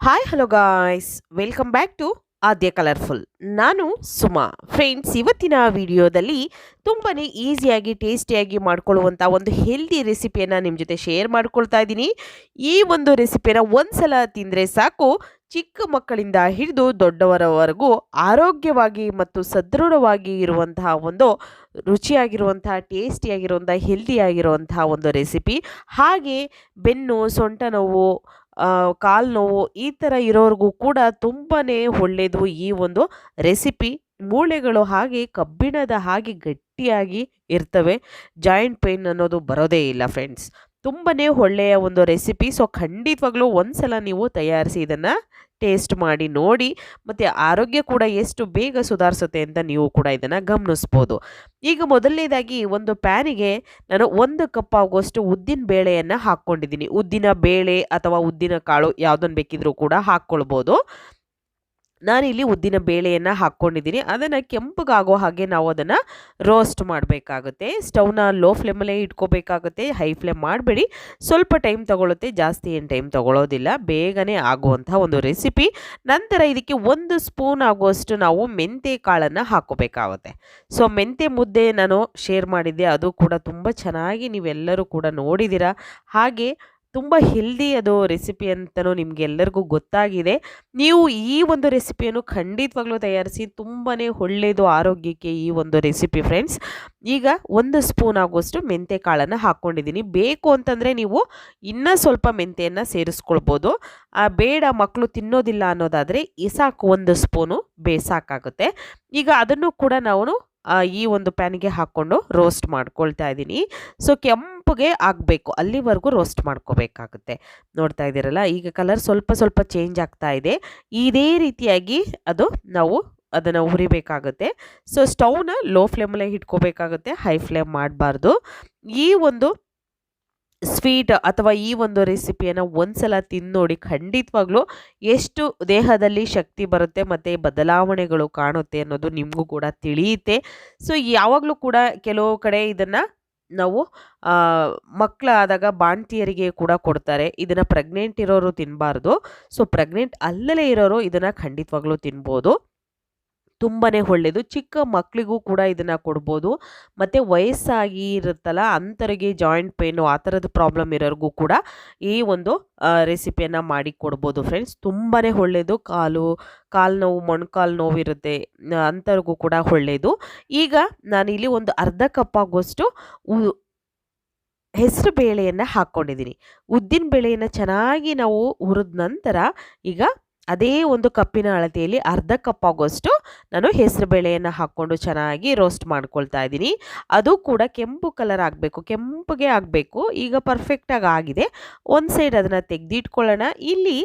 Hi hello guys welcome back to Aadya colourful ನಾನು Suma. Friends ಇವತ್ತಿನ ವಿಡಿಯೋದಲ್ಲಿ ತುಂಬಾ ಈಸಿಯಾಗಿ ಟೇಸ್ಟಿಯಾಗಿ ಮಾಡ್ಕೊಳ್ಳುವಂಥ ಒಂದು ಹೆಲ್ದಿ ರೆಸಿಪಿಯನ್ನು ನಿಮ್ಮ ಜೊತೆ ಶೇರ್ ಮಾಡ್ಕೊಳ್ತಾ ಇದ್ದೀನಿ. ಈ ಒಂದು ರೆಸಿಪಿಯನ್ನು ಒಂದು ಸಲ ತಿಂದರೆ ಸಾಕು. ಚಿಕ್ಕ ಮಕ್ಕಳಿಂದ ಹಿಡಿದು ದೊಡ್ಡವರವರೆಗೂ ಆರೋಗ್ಯವಾಗಿ ಮತ್ತು ಸದೃಢವಾಗಿ ಇರುವಂತಹ ಒಂದು ರುಚಿಯಾಗಿರುವಂತಹ ಟೇಸ್ಟಿಯಾಗಿರುವಂಥ ಹೆಲ್ದಿಯಾಗಿರುವಂತಹ ಒಂದು ರೆಸಿಪಿ ಹಾಗೆ ಬೆನ್ನು ಸೊಂಟ ನೋವು ಕಾಲು ನೋವು ಈ ಥರ ಇರೋರಿಗೂ ಕೂಡ ತುಂಬಾ ಒಳ್ಳೆಯದು ಈ ಒಂದು ರೆಸಿಪಿ. ಮೂಳೆಗಳು ಹಾಗೆ ಕಬ್ಬಿಣದ ಹಾಗೆ ಗಟ್ಟಿಯಾಗಿ ಇರ್ತವೆ. ಜಾಯಿಂಟ್ ಪೇನ್ ಅನ್ನೋದು ಬರೋದೇ ಇಲ್ಲ ಫ್ರೆಂಡ್ಸ್. ತುಂಬಾ ಒಳ್ಳೆಯ ಒಂದು ರೆಸಿಪಿ. ಸೊ ಖಂಡಿತವಾಗ್ಲೂ ಒಂದ್ಸಲ ನೀವು ತಯಾರಿಸಿ ಇದನ್ನು ಟೇಸ್ಟ್ ಮಾಡಿ, ನೋಡಿ, ಮತ್ತು ಆರೋಗ್ಯ ಕೂಡ ಎಷ್ಟು ಬೇಗ ಸುಧಾರಿಸುತ್ತೆ ಅಂತ ನೀವು ಕೂಡ ಇದನ್ನು ಗಮನಿಸ್ಬೋದು. ಈಗ ಮೊದಲನೇದಾಗಿ ಒಂದು ಪ್ಯಾನಿಗೆ ನಾನು ಒಂದು ಕಪ್ ಆಗುವಷ್ಟು ಉದ್ದಿನ ಬೇಳೆಯನ್ನು ಹಾಕ್ಕೊಂಡಿದ್ದೀನಿ. ಉದ್ದಿನ ಬೇಳೆ ಅಥವಾ ಉದ್ದಿನ ಕಾಳು ಯಾವುದನ್ನು ಬೇಕಿದ್ರೂ ಕೂಡ ಹಾಕ್ಕೊಳ್ಬೋದು. ನಾನಿಲ್ಲಿ ಉದ್ದಿನ ಬೇಳೆಯನ್ನು ಹಾಕ್ಕೊಂಡಿದ್ದೀನಿ. ಅದನ್ನು ಕೆಂಪಗಾಗೋ ಹಾಗೆ ನಾವು ಅದನ್ನು ರೋಸ್ಟ್ ಮಾಡಬೇಕಾಗುತ್ತೆ. ಸ್ಟವ್ನ ಲೋ ಫ್ಲೇಮಲ್ಲೇ ಇಟ್ಕೋಬೇಕಾಗುತ್ತೆ. ಹೈ ಫ್ಲೇಮ್ ಮಾಡಬೇಡಿ. ಸ್ವಲ್ಪ ಟೈಮ್ ತಗೊಳುತ್ತೆ. ಜಾಸ್ತಿ ಏನು ಟೈಮ್ ತಗೊಳ್ಳೋದಿಲ್ಲ ಬೇಗನೆ ಆಗುವಂಥ ಒಂದು ರೆಸಿಪಿ ನಂತರ ಇದಕ್ಕೆ ಒಂದು ಸ್ಪೂನ್ ಆಗುವಷ್ಟು ನಾವು ಮೆಂತೆ ಕಾಳನ್ನು ಹಾಕೋಬೇಕಾಗುತ್ತೆ ಸೊ ಮೆಂತೆ ಮುದ್ದೆ ನಾನು ಶೇರ್ ಮಾಡಿದ್ದೆ. ಅದು ಕೂಡ ತುಂಬ ಚೆನ್ನಾಗಿ ನೀವೆಲ್ಲರೂ ಕೂಡ ನೋಡಿದ್ದೀರಾ. ಹಾಗೆ ತುಂಬ ಹೆಲ್ದಿ ಅದು ರೆಸಿಪಿ ಅಂತಲೂ ನಿಮಗೆಲ್ಲರಿಗೂ ಗೊತ್ತಾಗಿದೆ. ನೀವು ಈ ಒಂದು ರೆಸಿಪಿಯನ್ನು ಖಂಡಿತವಾಗ್ಲೂ ತಯಾರಿಸಿ ತುಂಬಾ ಒಳ್ಳೆಯದು, ಆರೋಗ್ಯಕ್ಕೆ ಈ ಒಂದು ರೆಸಿಪಿ ಫ್ರೆಂಡ್ಸ್ ಈಗ ಒಂದು ಸ್ಪೂನ್ ಆಗುವಷ್ಟು ಮೆಂತೆ ಕಾಳನ್ನು ಹಾಕ್ಕೊಂಡಿದ್ದೀನಿ ಬೇಕು ಅಂತಂದರೆ ನೀವು ಇನ್ನೂ ಸ್ವಲ್ಪ ಮೆಂತೆಯನ್ನು ಸೇರಿಸ್ಕೊಳ್ಬೋದು. ಬೇಡ ಮಕ್ಕಳು ತಿನ್ನೋದಿಲ್ಲ ಅನ್ನೋದಾದರೆ ಸಾಕು ಒಂದು ಸ್ಪೂನು ಬೇಸಾಕಾಗುತ್ತೆ. ಈಗ ಅದನ್ನು ಕೂಡ ನಾವು ಈ ಒಂದು ಪ್ಯಾನಿಗೆ ಹಾಕ್ಕೊಂಡು ರೋಸ್ಟ್ ಮಾಡ್ಕೊಳ್ತಾ ಇದ್ದೀನಿ. ಸೊ, ಕೆಂಪಗೆ ಆಗಬೇಕು. ಅಲ್ಲಿವರೆಗೂ ರೋಸ್ಟ್ ಮಾಡ್ಕೋಬೇಕಾಗುತ್ತೆ. ನೋಡ್ತಾ ಇದ್ದೀರಲ್ಲ, ಈಗ ಕಲರ್ ಸ್ವಲ್ಪ ಸ್ವಲ್ಪ ಚೇಂಜ್ ಆಗ್ತಾ ಇದೆ. ಇದೇ ರೀತಿಯಾಗಿ ಅದು ನಾವು ಅದನ್ನು ಹುರಿಬೇಕಾಗುತ್ತೆ. ಸೊ ಸ್ಟೌನ ಲೋ ಫ್ಲೇಮಲ್ಲೇ ಇಟ್ಕೋಬೇಕಾಗುತ್ತೆ, ಹೈ ಫ್ಲೇಮ್ ಮಾಡಬಾರ್ದು. ಈ ಒಂದು ಸ್ವೀಟ್ ಅಥವಾ ಈ ಒಂದು ರೆಸಿಪಿಯನ್ನು ಒಂದ್ಸಲ ತಿಂದು ನೋಡಿ ಖಂಡಿತವಾಗ್ಲೂ ಎಷ್ಟು ದೇಹದಲ್ಲಿ ಶಕ್ತಿ ಬರುತ್ತೆ ಮತ್ತು ಬದಲಾವಣೆಗಳು ಕಾಣುತ್ತೆ ಅನ್ನೋದು ನಿಮಗೂ ಕೂಡ ತಿಳಿಯುತ್ತೆ. ಸೊ ಯಾವಾಗಲೂ ಕೂಡ ಕೆಲವು ಕಡೆ ಇದನ್ನು ನಾವು ಮಕ್ಕಳಾದಾಗ ಬಾಣ್ತಿಯರಿಗೆ ಕೂಡ ಕೊಡ್ತಾರೆ. ಇದನ್ನು ಪ್ರೆಗ್ನೆಂಟ್ ಇರೋರು ತಿನ್ನಬಾರ್ದು ಸೊ ಪ್ರೆಗ್ನೆಂಟ್ ಅಲ್ಲಲೇ ಇರೋರು ಇದನ್ನು ಖಂಡಿತವಾಗ್ಲೂ ತಿನ್ಬೋದು. ತುಂಬಾ ಒಳ್ಳೆಯದು ಚಿಕ್ಕ ಮಕ್ಕಳಿಗೂ ಕೂಡ ಇದನ್ನು ಕೊಡ್ಬೋದು. ಮತ್ತು ವಯಸ್ಸಾಗಿ ಇರುತ್ತಲ್ಲ ಅಂಥವ್ರಿಗೆ ಜಾಯಿಂಟ್ ಪೇನು ಆ ಥರದ ಪ್ರಾಬ್ಲಮ್ ಇರೋರಿಗೂ ಕೂಡ ಈ ಒಂದು ರೆಸಿಪಿಯನ್ನು ಮಾಡಿ ಕೊಡ್ಬೋದು ಫ್ರೆಂಡ್ಸ್ ತುಂಬಾ ಒಳ್ಳೆಯದು ಕಾಲು ಕಾಲು ನೋವು, ಮೊಣಕಾಲು ನೋವು ಇರುತ್ತೆ ಅಂಥವ್ರಿಗೂ ಕೂಡ ಒಳ್ಳೆಯದು ಈಗ ನಾನಿಲ್ಲಿ ಒಂದು ಅರ್ಧ ಕಪ್ ಆಗುವಷ್ಟು ಹೆಸರು ಬೇಳೆಯನ್ನು ಹಾಕ್ಕೊಂಡಿದ್ದೀನಿ ಉದ್ದಿನ ಬೇಳೆಯನ್ನು ಚೆನ್ನಾಗಿ ನಾವು ಹುರಿದ ನಂತರ ಈಗ ಅದೇ ಒಂದು ಕಪ್ಪಿನ ಅಳತೆಯಲ್ಲಿ ಅರ್ಧ ಕಪ್ ಆಗೋಷ್ಟು ನಾನು ಹೆಸರು ಬೇಳೆಯನ್ನು ಹಾಕ್ಕೊಂಡು ಚೆನ್ನಾಗಿ ರೋಸ್ಟ್ ಮಾಡ್ಕೊಳ್ತಾ ಇದ್ದೀನಿ. ಅದು ಕೂಡ ಕೆಂಪು ಕಲರ್ ಆಗಬೇಕು, ಕೆಂಪಗೆ ಆಗಬೇಕು. ಈಗ ಪರ್ಫೆಕ್ಟಾಗಿ ಆಗಿದೆ. ಒಂದು ಸೈಡ್ ಅದನ್ನು ತೆಗೆದಿಟ್ಕೊಳ್ಳೋಣ. ಇಲ್ಲಿ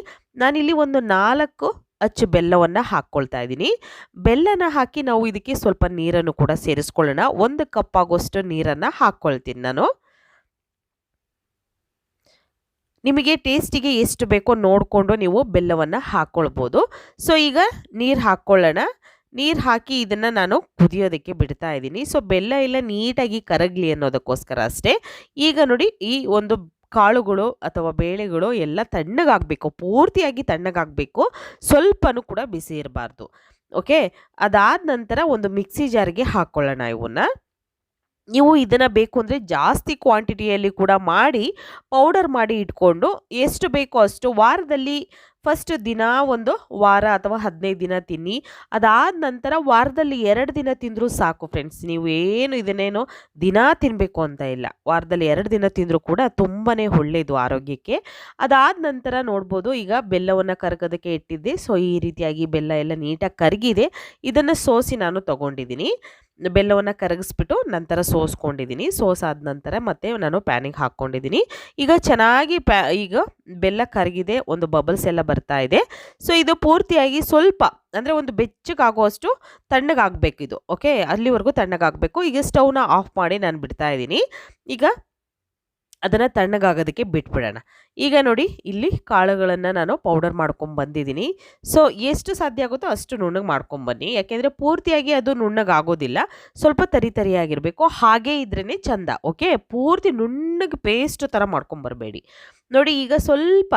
ನಾನಿಲ್ಲಿ ಒಂದು ನಾಲ್ಕು ಅಚ್ಚು ಬೆಲ್ಲವನ್ನು ಹಾಕ್ಕೊಳ್ತಾ ಇದ್ದೀನಿ. ಬೆಲ್ಲನ ಹಾಕಿ ನಾವು ಇದಕ್ಕೆ ಸ್ವಲ್ಪ ನೀರನ್ನು ಕೂಡ ಸೇರಿಸ್ಕೊಳ್ಳೋಣ. ಒಂದು ಕಪ್ ಆಗೋಷ್ಟು ನೀರನ್ನು ಹಾಕ್ಕೊಳ್ತೀನಿ ನಾನು. ನಿಮಗೆ ಟೇಸ್ಟಿಗೆ ಎಷ್ಟು ಬೇಕೋ ನೋಡಿಕೊಂಡು ನೀವು ಬೆಲ್ಲವನ್ನು ಹಾಕ್ಕೊಳ್ಬೋದು ಸೊ, ಈಗ ನೀರು ಹಾಕ್ಕೊಳ್ಳೋಣ ನೀರು ಹಾಕಿ ಇದನ್ನು ನಾನು ಕುದಿಯೋದಕ್ಕೆ ಬಿಡ್ತಾ ಇದ್ದೀನಿ. ಸೊ, ಬೆಲ್ಲ ಎಲ್ಲ ನೀಟಾಗಿ ಕರಗಲಿ ಅನ್ನೋದಕ್ಕೋಸ್ಕರ ಅಷ್ಟೇ. ಈಗ ನೋಡಿ, ಈ ಒಂದು ಕಾಳುಗಳು ಅಥವಾ ಬೇಳೆಗಳು ಎಲ್ಲ ತಣ್ಣಗಾಗಬೇಕು, ಪೂರ್ತಿಯಾಗಿ ತಣ್ಣಗಾಗಬೇಕು. ಸ್ವಲ್ಪನೂ ಕೂಡ ಬಿಸಿ ಇರಬಾರ್ದು. ಓಕೆ? ಅದಾದ ನಂತರ ಒಂದು ಮಿಕ್ಸಿ ಜಾರಿಗೆ ಹಾಕ್ಕೊಳ್ಳೋಣ ಇವನ್ನ ನೀವು ಇದನ್ನು ಬೇಕು ಅಂದರೆ ಜಾಸ್ತಿ ಕ್ವಾಂಟಿಟಿಯಲ್ಲಿ ಕೂಡ ಮಾಡಿ ಪೌಡರ್ ಮಾಡಿ ಇಟ್ಕೊಂಡು ಎಷ್ಟು ಬೇಕೋ ಅಷ್ಟು ವಾರದಲ್ಲಿ ಫಸ್ಟ್ ದಿನ ಒಂದು ವಾರ ಅಥವಾ ಹದಿನೈದು ದಿನ ತಿನ್ನಿ. ಅದಾದ ನಂತರ ವಾರದಲ್ಲಿ ಎರಡು ದಿನ ತಿಂದರೂ ಸಾಕು ಫ್ರೆಂಡ್ಸ್ ನೀವು ಏನು ಇದನ್ನೇನು ದಿನ ತಿನ್ನಬೇಕು ಅಂತ ಇಲ್ಲ. ವಾರದಲ್ಲಿ ಎರಡು ದಿನ ತಿಂದರೂ ಕೂಡ ತುಂಬಾ ಒಳ್ಳೆಯದು ಆರೋಗ್ಯಕ್ಕೆ. ಅದಾದ ನಂತರ ನೋಡ್ಬೋದು ಈಗ ಬೆಲ್ಲವನ್ನು ಕರಗೋದಕ್ಕೆ ಇಟ್ಟಿದ್ದೆ. ಸೊ ಈ ರೀತಿಯಾಗಿ ಬೆಲ್ಲ ಎಲ್ಲ ನೀಟಾಗಿ ಕರಗಿದೆ. ಇದನ್ನು ಸೋಸಿ ನಾನು ತೊಗೊಂಡಿದ್ದೀನಿ. ಬೆಲ್ಲವನ್ನು ಕರಗಿಸ್ಬಿಟ್ಟು ನಂತರ ಸೋಸ್ಕೊಂಡಿದ್ದೀನಿ ಸೋಸಾದ ನಂತರ ಮತ್ತೆ ನಾನು ಪ್ಯಾನಿಗೆ ಹಾಕ್ಕೊಂಡಿದ್ದೀನಿ ಈಗ ಚೆನ್ನಾಗಿ ಪ್ಯಾ, ಈಗ ಬೆಲ್ಲ ಕರಗಿದೆ, ಒಂದು ಬಬಲ್ಸ್ ಎಲ್ಲ ಬರ್ತಾ ಇದೆ. ಸೊ ಇದು ಪೂರ್ತಿಯಾಗಿ ಸ್ವಲ್ಪ, ಅಂದರೆ ಒಂದು ಬೆಚ್ಚಗಾಗುವಷ್ಟು ತಣ್ಣಗಾಗಬೇಕು ಇದು ಓಕೆ ಅಲ್ಲಿವರೆಗೂ ತಣ್ಣಗಾಗಬೇಕು. ಈಗ ಸ್ಟವ್ನ ಆಫ್ ಮಾಡಿ ನಾನು ಬಿಡ್ತಾ ಇದ್ದೀನಿ ಈಗ ಅದನ್ನು ತಣ್ಣಗಾಗೋದಕ್ಕೆ ಬಿಟ್ಬಿಡೋಣ. ಈಗ ನೋಡಿ, ಇಲ್ಲಿ ಕಾಳುಗಳನ್ನು ನಾನು ಪೌಡರ್ ಮಾಡ್ಕೊಂಡು ಬಂದಿದ್ದೀನಿ. ಸೊ ಎಷ್ಟು ಸಾಧ್ಯ ಆಗುತ್ತೋ ಅಷ್ಟು ನುಣ್ಣಗೆ ಮಾಡ್ಕೊಂಬನ್ನಿ ಯಾಕೆಂದರೆ ಪೂರ್ತಿಯಾಗಿ ಅದು ನುಣ್ಣಗಾಗೋದಿಲ್ಲ. ಸ್ವಲ್ಪ ತರಿ ತರಿಯಾಗಿರಬೇಕು. ಹಾಗೇ ಇದ್ರೇ ಚಂದ, ಓಕೆ? ಪೂರ್ತಿ ನುಣ್ಣಗೆ ಪೇಸ್ಟ್ ಥರ ಮಾಡ್ಕೊಂಬರಬೇಡಿ ನೋಡಿ, ಈಗ ಸ್ವಲ್ಪ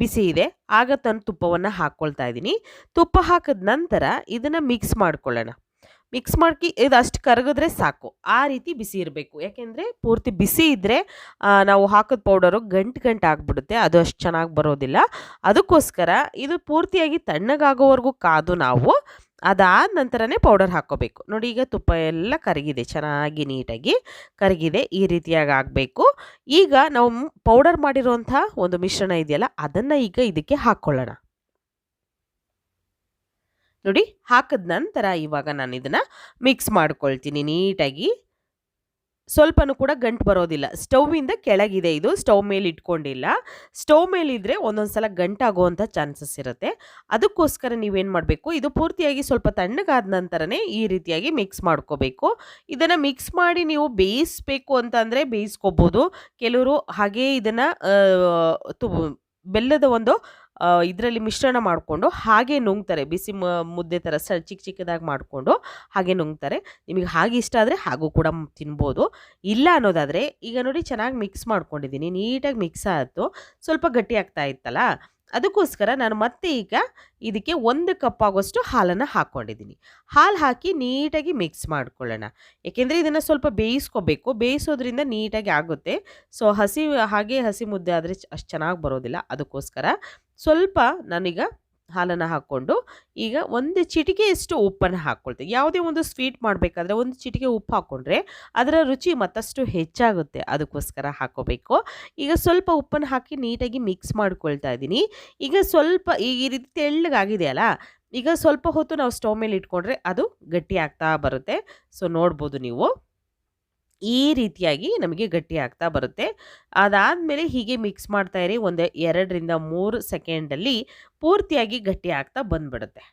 ಬಿಸಿ ಇದೆ. ಆಗ ತನ್ನ ತುಪ್ಪವನ್ನು ಹಾಕ್ಕೊಳ್ತಾ ಇದ್ದೀನಿ. ತುಪ್ಪ ಹಾಕಿದ ನಂತರ ಇದನ್ನು ಮಿಕ್ಸ್ ಮಾಡ್ಕೊಳ್ಳೋಣ. ಮಿಕ್ಸ್ ಮಾಡ್ಕಿ ಇದು ಅಷ್ಟು ಕರಗಿದ್ರೆ ಸಾಕು. ಆ ರೀತಿ ಬಿಸಿ ಇರಬೇಕು. ಯಾಕೆಂದರೆ ಪೂರ್ತಿ ಬಿಸಿ ಇದ್ದರೆ ನಾವು ಹಾಕಿದ ಪೌಡರು ಗಂಟು ಗಂಟು ಆಗಿಬಿಡುತ್ತೆ. ಅದು ಅಷ್ಟು ಚೆನ್ನಾಗಿ ಬರೋದಿಲ್ಲ. ಅದಕ್ಕೋಸ್ಕರ ಇದು ಪೂರ್ತಿಯಾಗಿ ತಣ್ಣಗಾಗೋವರೆಗೂ ಕಾದು ನಾವು ಅದಾದ ನಂತರನೇ ಪೌಡರ್ ಹಾಕ್ಕೋಬೇಕು ನೋಡಿ, ಈಗ ತುಪ್ಪ ಎಲ್ಲ ಕರಗಿದೆ. ಚೆನ್ನಾಗಿ ನೀಟಾಗಿ ಕರಗಿದೆ. ಈ ರೀತಿಯಾಗಿ ಆಗಬೇಕು. ಈಗ ನಾವು ಪೌಡರ್ ಮಾಡಿರುವಂಥ ಒಂದು ಮಿಶ್ರಣ ಇದೆಯಲ್ಲ, ಅದನ್ನು ಈಗ ಇದಕ್ಕೆ ಹಾಕ್ಕೊಳ್ಳೋಣ ನೋಡಿ ಹಾಕಿದ ನಂತರ ಇವಾಗ ನಾನು ಇದನ್ನು ಮಿಕ್ಸ್ ಮಾಡ್ಕೊಳ್ತೀನಿ ನೀಟಾಗಿ. ಸ್ವಲ್ಪನೂ ಕೂಡ ಗಂಟು ಬರೋದಿಲ್ಲ. ಸ್ಟೌವಿಂದ ಕೆಳಗಿದೆ ಇದು, ಸ್ಟವ್ ಮೇಲೆ ಇಟ್ಕೊಂಡಿಲ್ಲ. ಸ್ಟವ್ ಮೇಲಿದ್ರೆ ಒಂದೊಂದು ಸಲ ಗಂಟಾಗುವಂಥ ಚಾನ್ಸಸ್ ಇರುತ್ತೆ. ಅದಕ್ಕೋಸ್ಕರ ನೀವೇನು ಮಾಡಬೇಕು, ಇದು ಪೂರ್ತಿಯಾಗಿ ಸ್ವಲ್ಪ ತಣ್ಣಗಾದ ನಂತರನೇ ಈ ರೀತಿಯಾಗಿ ಮಿಕ್ಸ್ ಮಾಡ್ಕೋಬೇಕು. ಇದನ್ನು ಮಿಕ್ಸ್ ಮಾಡಿ ನೀವು ಬೇಯಿಸಬೇಕು ಅಂತಂದರೆ ಬೇಯಿಸ್ಕೋಬೋದು. ಕೆಲವರು ಹಾಗೇ ಇದನ್ನು ತು, ಬೆಲ್ಲದ ಒಂದು ಇದರಲ್ಲಿ ಮಿಶ್ರಣ ಮಾಡಿಕೊಂಡು ಹಾಗೆ ನುಂಗ್ತಾರೆ. ಬಿಸಿ ಮುದ್ದೆ ಥರ ಸ ಚಿಕ್ಕ ಚಿಕ್ಕದಾಗಿ ಮಾಡಿಕೊಂಡು ಹಾಗೆ ನುಂಗ್ತಾರೆ. ನಿಮಗೆ ಹಾಗೆ ಇಷ್ಟ ಆದರೆ ಹಾಗೂ ಕೂಡ ತಿನ್ಬೋದು. ಇಲ್ಲ ಅನ್ನೋದಾದರೆ ಈಗ ನೋಡಿ ಚೆನ್ನಾಗಿ ಮಿಕ್ಸ್ ಮಾಡ್ಕೊಂಡಿದ್ದೀನಿ. ನೀಟಾಗಿ ಮಿಕ್ಸ್ ಆಯಿತು. ಸ್ವಲ್ಪ ಗಟ್ಟಿ ಆಗ್ತಾ ಇತ್ತಲ್ಲ? ಅದಕ್ಕೋಸ್ಕರ ನಾನು ಮತ್ತೆ ಈಗ ಇದಕ್ಕೆ ಒಂದು ಕಪ್ ಆಗೋಷ್ಟು ಹಾಲನ್ನು ಹಾಕ್ಕೊಂಡಿದ್ದೀನಿ. ಹಾಲು ಹಾಕಿ ನೀಟಾಗಿ ಮಿಕ್ಸ್ ಮಾಡ್ಕೊಳ್ಳೋಣ. ಏಕೆಂದರೆ ಇದನ್ನು ಸ್ವಲ್ಪ ಬೇಯಿಸ್ಕೋಬೇಕು. ಬೇಯಿಸೋದ್ರಿಂದ ನೀಟಾಗಿ ಆಗುತ್ತೆ. ಸೊ, ಹಸಿ, ಹಾಗೆ ಹಸಿ ಮುದ್ದೆ ಆದರೆ ಅಷ್ಟು ಚೆನ್ನಾಗಿ ಬರೋದಿಲ್ಲ. ಅದಕ್ಕೋಸ್ಕರ ಸ್ವಲ್ಪ ನಾನೀಗ ಹಾಲನ್ನು ಹಾಕ್ಕೊಂಡು ಈಗ ಒಂದು ಚಿಟಿಕೆಯಷ್ಟು ಉಪ್ಪನ್ನು ಹಾಕ್ಕೊಳ್ತೀನಿ ಯಾವುದೇ ಒಂದು ಸ್ವೀಟ್ ಮಾಡಬೇಕಾದ್ರೆ ಒಂದು ಚಿಟಿಕೆ ಉಪ್ಪು ಹಾಕ್ಕೊಂಡ್ರೆ ಅದರ ರುಚಿ ಮತ್ತಷ್ಟು ಹೆಚ್ಚಾಗುತ್ತೆ. ಅದಕ್ಕೋಸ್ಕರ ಹಾಕೋಬೇಕು. ಈಗ ಸ್ವಲ್ಪ ಉಪ್ಪನ್ನು ಹಾಕಿ ನೀಟಾಗಿ ಮಿಕ್ಸ್ ಮಾಡ್ಕೊಳ್ತಾ ಇದ್ದೀನಿ. ಈಗ ಸ್ವಲ್ಪ ಈ ರೀತಿ ತೆಳ್ಳಗಾಗಿದೆಯಲ್ಲ, ಈಗ ಸ್ವಲ್ಪ ಹೊತ್ತು ನಾವು ಸ್ಟವ್ ಮೇಲೆ ಇಟ್ಕೊಂಡ್ರೆ ಅದು ಗಟ್ಟಿ ಆಗ್ತಾ ಬರುತ್ತೆ. ಸೊ, ನೋಡ್ಬೋದು ನೀವು. ಈ ರೀತಿಯಾಗಿ ನಮಗೆ ಗಟ್ಟಿ ಆಗ್ತಾ ಬರುತ್ತೆ. ಅದಾದಮೇಲೆ ಹೀಗೆ ಮಿಕ್ಸ್ ಮಾಡ್ತಾ ಇರಿ, ಒಂದು ಎರಡರಿಂದ ಮೂರು ಸೆಕೆಂಡಲ್ಲಿ ಪೂರ್ತಿಯಾಗಿ ಗಟ್ಟಿ ಆಗ್ತಾ ಬಂದ್ಬಿಡುತ್ತೆ.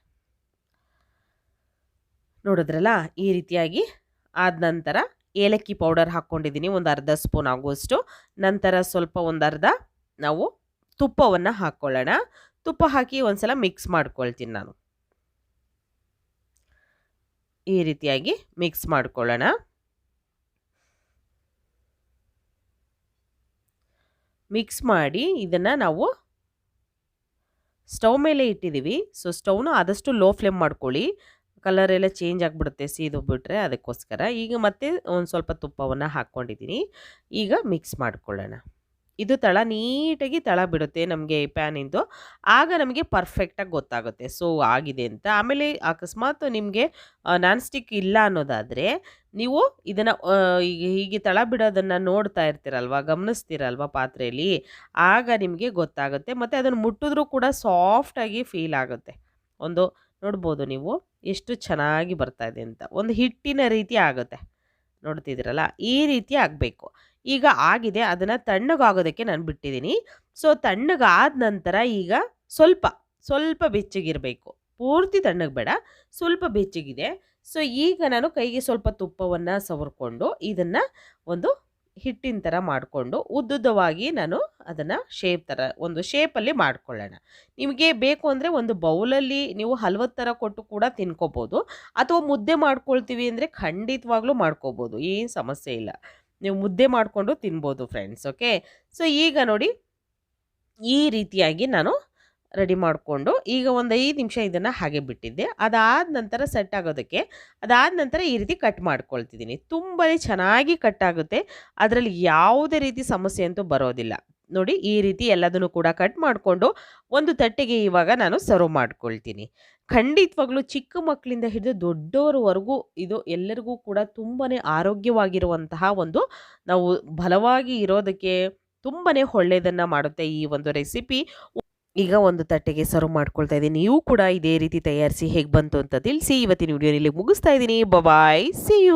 ನೋಡಿದ್ರಲ್ಲ, ಈ ರೀತಿಯಾಗಿ ಆದ ನಂತರ ಏಲಕ್ಕಿ ಪೌಡರ್ ಹಾಕ್ಕೊಂಡಿದ್ದೀನಿ, ಒಂದು ಅರ್ಧ ಸ್ಪೂನ್ ಆಗುವಷ್ಟು. ನಂತರ ಸ್ವಲ್ಪ ಒಂದು ಅರ್ಧ ನಾವು ತುಪ್ಪವನ್ನು ಹಾಕ್ಕೊಳ್ಳೋಣ. ತುಪ್ಪ ಹಾಕಿ ಒಂದ್ಸಲ ಮಿಕ್ಸ್ ಮಾಡ್ಕೊಳ್ತೀನಿ ನಾನು. ಈ ರೀತಿಯಾಗಿ ಮಿಕ್ಸ್ ಮಾಡ್ಕೊಳ್ಳೋಣ. ಮಿಕ್ಸ್ ಮಾಡಿ ಇದನ್ನು ನಾವು ಸ್ಟವ್ ಮೇಲೆ ಇಟ್ಟಿದ್ದೀವಿ ಸೊ ಸ್ಟವ್ನು ಆದಷ್ಟು ಲೋ ಫ್ಲೇಮ್ ಮಾಡ್ಕೊಳ್ಳಿ. ಕಲರ್ ಎಲ್ಲ ಚೇಂಜ್ ಆಗಿಬಿಡುತ್ತೆ ಸೀದು ಬಿಟ್ಟರೆ ಅದಕ್ಕೋಸ್ಕರ. ಈಗ ಮತ್ತೆ ಒಂದು ಸ್ವಲ್ಪ ತುಪ್ಪವನ್ನು ಹಾಕ್ಕೊಂಡಿದ್ದೀನಿ ಈಗ ಮಿಕ್ಸ್ ಮಾಡ್ಕೊಳ್ಳೋಣ. ಇದು ತಳ ನೀಟಾಗಿ ತಳ ಬಿಡುತ್ತೆ ನಮಗೆ ಪ್ಯಾನಿಂದು ಆಗ ನಮಗೆ ಪರ್ಫೆಕ್ಟಾಗಿ ಗೊತ್ತಾಗುತ್ತೆ. ಸೊ ಆಗಿದೆ ಅಂತ. ಆಮೇಲೆ ಅಕಸ್ಮಾತ್ ನಿಮಗೆ ನಾನ್ ಸ್ಟಿಕ್ ಇಲ್ಲ ಅನ್ನೋದಾದರೆ, ನೀವು ಇದನ್ನು ಹೀಗೆ ತಳ ಬಿಡೋದನ್ನು ನೋಡ್ತಾ ಇರ್ತೀರಲ್ವ, ಗಮನಿಸ್ತೀರಲ್ವ ಪಾತ್ರೆಯಲ್ಲಿ ಆಗ ನಿಮಗೆ ಗೊತ್ತಾಗುತ್ತೆ. ಮತ್ತು ಅದನ್ನು ಮುಟ್ಟಿದ್ರೂ ಕೂಡ ಸಾಫ್ಟಾಗಿ ಫೀಲ್ ಆಗುತ್ತೆ. ಒಂದು, ನೋಡ್ಬೋದು ನೀವು ಎಷ್ಟು ಚೆನ್ನಾಗಿ ಬರ್ತಾ ಇದೆ ಅಂತ. ಒಂದು ಹಿಟ್ಟಿನ ರೀತಿ ಆಗುತ್ತೆ. ನೋಡ್ತಿದ್ದೀರಲ್ಲ? ಈ ರೀತಿ ಆಗಬೇಕು. ಈಗ ಆಗಿದೆ, ಅದನ್ನು ತಣ್ಣಗಾಗೋದಕ್ಕೆ ನಾನು ಬಿಟ್ಟಿದ್ದೀನಿ ಸೊ ತಣ್ಣಗಾದ ನಂತರ ಈಗ ಸ್ವಲ್ಪ ಸ್ವಲ್ಪ ಬೆಚ್ಚಗಿರಬೇಕು. ಪೂರ್ತಿ ತಣ್ಣಗೆ ಬೇಡ, ಸ್ವಲ್ಪ ಬೆಚ್ಚಗಿದೆ. ಸೊ ಈಗ ನಾನು ಕೈಗೆ ಸ್ವಲ್ಪ ತುಪ್ಪವನ್ನು ಸವರ್ಕೊಂಡು ಇದನ್ನು ಒಂದು ಹಿಟ್ಟಿನ ಥರ ಮಾಡಿಕೊಂಡು ಉದ್ದುದ್ದವಾಗಿ ನಾನು ಅದನ್ನು ಶೇಪ್ ಥರ ಒಂದು ಶೇಪಲ್ಲಿ ಮಾಡ್ಕೊಳ್ಳೋಣ. ನಿಮಗೆ ಬೇಕು ಅಂದರೆ ಒಂದು ಬೌಲಲ್ಲಿ ನೀವು ಹಲ್ವದ ಥರ ಕೊಟ್ಟು ಕೂಡ ತಿನ್ಕೋಬೋದು. ಅಥವಾ ಮುದ್ದೆ ಮಾಡ್ಕೊಳ್ತೀವಿ ಅಂದರೆ ಖಂಡಿತವಾಗ್ಲೂ ಮಾಡ್ಕೋಬೋದು, ಏನು ಸಮಸ್ಯೆ ಇಲ್ಲ. ನೀವು ಮುದ್ದೆ ಮಾಡಿಕೊಂಡು ತಿನ್ಬೋದು ಫ್ರೆಂಡ್ಸ್ ಓಕೆ ಸೊ ಈಗ ನೋಡಿ, ಈ ರೀತಿಯಾಗಿ ನಾನು ರೆಡಿ ಮಾಡಿಕೊಂಡು ಈಗ ಒಂದು ಐದು ನಿಮಿಷ ಇದನ್ನು ಹಾಗೆ ಬಿಟ್ಟಿದ್ದೆ. ಅದಾದ ನಂತರ ಸೆಟ್ ಆಗೋದಕ್ಕೆ, ಅದಾದ ನಂತರ ಈ ರೀತಿ ಕಟ್ ಮಾಡ್ಕೊಳ್ತಿದ್ದೀನಿ. ತುಂಬಾ ಚೆನ್ನಾಗಿ ಕಟ್ ಆಗುತ್ತೆ. ಅದರಲ್ಲಿ ಯಾವುದೇ ರೀತಿ ಸಮಸ್ಯೆ ಅಂತೂ ಬರೋದಿಲ್ಲ. ನೋಡಿ ಈ ರೀತಿ ಎಲ್ಲದನ್ನು ಕೂಡ ಕಟ್ ಮಾಡಿಕೊಂಡು ಒಂದು ತಟ್ಟೆಗೆ ಇವಾಗ ನಾನು ಸರ್ವ್ ಮಾಡ್ಕೊಳ್ತೀನಿ. ಖಂಡಿತವಾಗ್ಲೂ ಚಿಕ್ಕ ಮಕ್ಕಳಿಂದ ಹಿಡಿದು ದೊಡ್ಡವರವರೆಗೂ ಇದು ಎಲ್ಲರಿಗೂ ಕೂಡ ತುಂಬಾ ಆರೋಗ್ಯವಾಗಿರುವಂತಹ ಒಂದು ನಾವು ಬಲವಾಗಿ ಇರೋದಕ್ಕೆ ತುಂಬಾ ಒಳ್ಳೆಯದನ್ನು ಮಾಡುತ್ತೆ ಈ ಒಂದು ರೆಸಿಪಿ ಈಗ ಒಂದು ತಟ್ಟೆಗೆ ಸರ್ವ್ ಮಾಡ್ಕೊಳ್ತಾ ಇದ್ದೀನಿ. ನೀವು ಕೂಡ ಇದೇ ರೀತಿ ತಯಾರಿಸಿ ಹೇಗೆ ಬಂತು ಅಂತ ತಿಳಿಸಿ. ಇವತ್ತಿನ ವಿಡಿಯೋನಲ್ಲಿ ಮುಗಿಸ್ತಾ ಇದ್ದೀನಿ. Bye see you